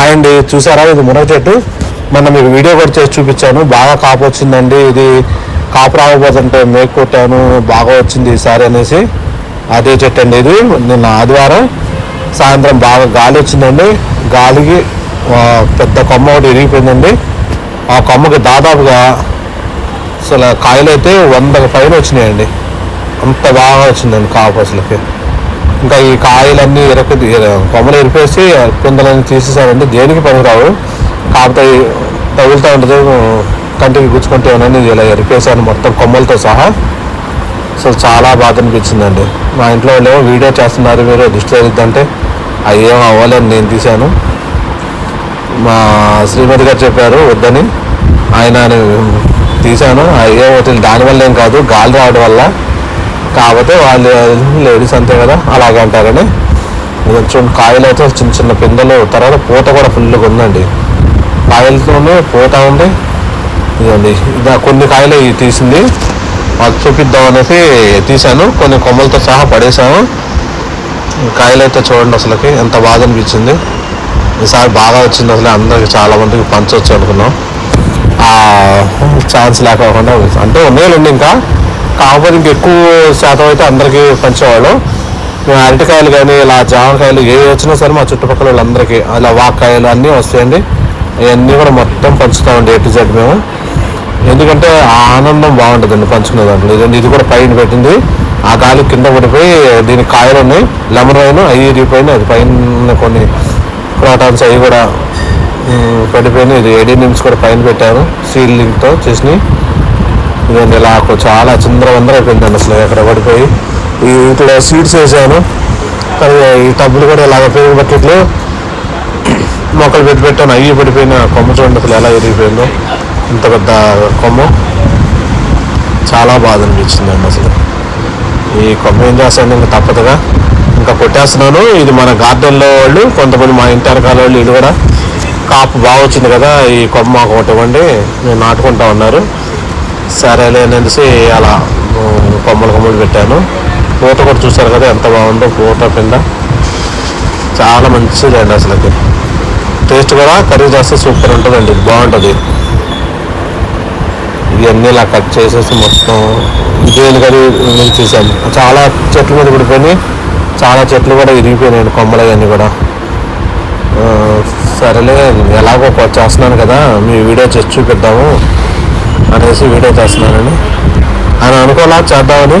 Hi అండి చూసారా? ఇది మునగ చెట్టు మొన్న మీకు వీడియో కూడా చేసి చూపించాను. బాగా కాపు వచ్చిందండి. ఇది కాపు రాకపోతుంటే మేక్ కొట్టాను. బాగా వచ్చింది ఈసారి అనేసి. అదే చెట్టు అండి ఇది. నిన్న ఆదివారం. సాయంత్రం బాగా గాలి వచ్చిందండి. గాలికి పెద్ద కొమ్మ ఒకటి ఇరిగిపోయిందండి. ఆ కొమ్మకి దాదాపుగా అసలు కాయలు అయితే వందకు పైన వచ్చినాయండి. అంత బాగా వచ్చిందండి కాపు అసలుకి. ఇంకా ఈ కాయలన్నీ ఎరక కొమ్మలు ఎరిపేసి పిందలన్నీ తీసేసారంటే దేనికి పనికిరావు కాకపోతే తగులుతూ ఉంటుంది కంటికి గుచ్చుకుంటే ఏమన్నా ఇలా ఎరిపేశాను మొత్తం కొమ్మలతో సహా. సో చాలా బాధ అనిపించిందండి. మా ఇంట్లో వాళ్ళు వీడియో చేస్తున్నారు మీరు దృష్టి తగ్గిద్దంటే అవి ఏం అవ్వాలని నేను తీశాను. మా శ్రీమతి గారు చెప్పారు వద్దని. ఆయన తీశాను. అయ్యే దానివల్ల ఏం కాదు గాలి రావడం వల్ల కాకపోతే వాళ్ళు లేడీస్ అంతే కదా అలాగే అంటారని కొంచెం కాయలు అయితే చిన్న చిన్న పిందెలు తర్వాత పూత కూడా ఫుల్గా ఉందండి. కాయలతోనే పూత ఉంది. ఇదండి ఇలా కొన్ని కాయలు తీసింది. మాకు చూపిద్దాం అనేసి తీశాను. కొన్ని కొమ్మలతో సహా పడేసాము కాయలు అయితే చూడండి అసలుకి ఎంత బాధ అనిపించింది. ఈసారి బాగా వచ్చింది అసలు అందరికి చాలా మందికి పంచవచ్చు అనుకున్నాం. ఆ ఛాన్స్ లేకోకుండా అంటే ఉన్నాయి ఇంకా. కాకపోతే ఇంకా ఎక్కువ శాతం అయితే అందరికీ పంచేవాళ్ళు. మేము అరటికాయలు కానీ ఇలా జామకాయలు ఏ వచ్చినా సరే మా చుట్టుపక్కల వాళ్ళందరికీ అలా వాక్కాయలు అన్నీ వస్తాయండి. అవన్నీ కూడా మొత్తం పంచుతామండి ఏ టు జెడ్ మేము. ఎందుకంటే ఆ ఆనందం బాగుంటుందండి పంచుకునే దాంట్లో. ఇదండి ఇది కూడా పైన పెట్టింది. ఆ గాలి కింద పడిపోయి దీని కాయలు ఉన్నాయి. లెమన్ వైన్ అవి ఇరిగిపోయినాయి అది పైన కొన్ని క్రోటాన్స్ అవి కూడా పడిపోయినాయి. ఇది ఏడీ నిమ్స్ కూడా పైన పెట్టారు సీలింగ్తో చేసినాయి ఇదండి ఇలా చాలా చిందరవందర అయిపోయిందండి అసలు ఎక్కడ పడిపోయి. ఈ ఇంట్లో సీడ్స్ వేసాను. కానీ ఈ టబ్బులు కూడా ఇలాగ పెరిగి బకెట్లు మొక్కలు పెట్టి పెట్టాను. అయ్యి పడిపోయిన కొమ్మ చూడండి అసలు ఎలా ఎదిగిపోయిందో ఇంత పెద్ద కొమ్మ. చాలా బాధ అనిపించిందండి అసలు. ఈ కొమ్మ ఏం చేస్తాను ఇంకా తప్పదుగా. ఇంకా కొట్టేస్తున్నాను. ఇది మన గార్డెన్లో వాళ్ళు కొంతమంది మా ఇంటి వెనకాల వాళ్ళు ఇది కూడా కాపు బాగా వచ్చింది కదా ఈ కొమ్మ ఒకటి ఇవ్వండి. నేను నాటుకుంటా ఉన్నారు. సరేలే అనేసి అలా కొమ్మలు కొమ్మలు పెట్టాను. పూత కూడా చూసారు కదా ఎంత బాగుందో పూత పిండ. చాలా మంచిదండి అసలుకి. టేస్ట్ కూడా కర్రీ చేస్తే సూపర్ ఉంటుందండి బాగుంటుంది. ఇవన్నీ ఇలా కట్ చేసేసి మొత్తం దేని కర్రీ చేసాము చాలా చెట్ల మీద పడిపోయినాయి. చాలా చెట్లు కూడా ఇరిగిపోయినాయి కొమ్మలు అవన్నీ కూడా. సరేలే ఎలాగో చేస్తున్నాను కదా మీ వీడియో చేసి చూపిద్దాము. అనేసి వీడియో చేస్తున్నానని ఆయన అనుకోలా చేద్దామని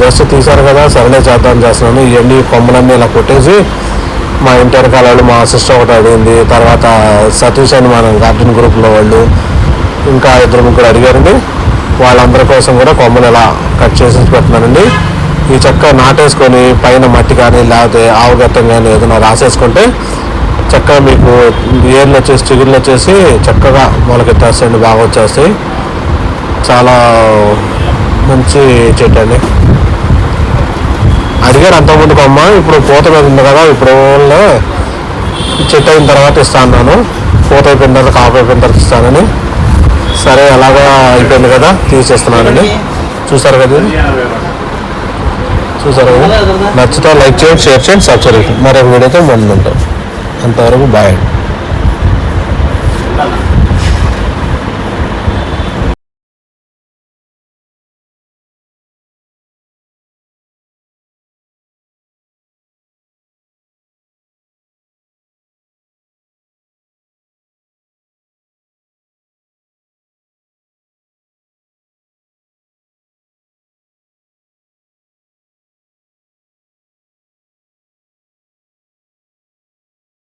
జస్ట్ తీశారు కదా సరేలే చేద్దామని చేస్తున్నాను. ఇవన్నీ కొమ్మలన్నీ ఇలా కొట్టేసి మా ఇంటి వెనకాల వాళ్ళు మా సిస్టర్ ఒకటి అడిగింది. తర్వాత సతీష్ అని మన గార్డెన్ గ్రూప్లో వాళ్ళు ఇంకా ఇద్దరు ముగ్గురు అడిగారండి. వాళ్ళందరి కోసం కూడా కొమ్మలు ఇలా కట్ చేసి పెట్టినానండి ఈ చెక్క నాటేసుకొని పైన మట్టి కానీ లేకపోతే ఆవు గట్టం కానీ ఏదైనా రాసేసుకుంటే చక్కగా మీకు ఏర్లు వచ్చేసి చిగుర్లు వచ్చేసి చక్కగా మొలకెత్తేస్తాయండి బాగా వచ్చేస్తాయి. చాలా మంచి చెట్టు అండి. అడిగారు అంతకుముందు కొమ్మ ఇప్పుడు పూత మీద ఉంది కదా ఇప్పుడు చెట్టు అయిన తర్వాత ఇస్తా అన్నాను. పూత అయిపోయిన తర్వాత కాపు అయిపోయిన తర్వాత ఇస్తానని. సరే అలాగా అయిపోయింది కదా తీసేస్తున్నానండి. చూసారు కదా? చూసారు కదా? నచ్చితే లైక్ చేయండి షేర్ చేయండి సబ్స్క్రైబ్ చేయండి. మరొక వీడియోతో ముందు ఉంటాం. అంతవరకు బాయ్ అండి.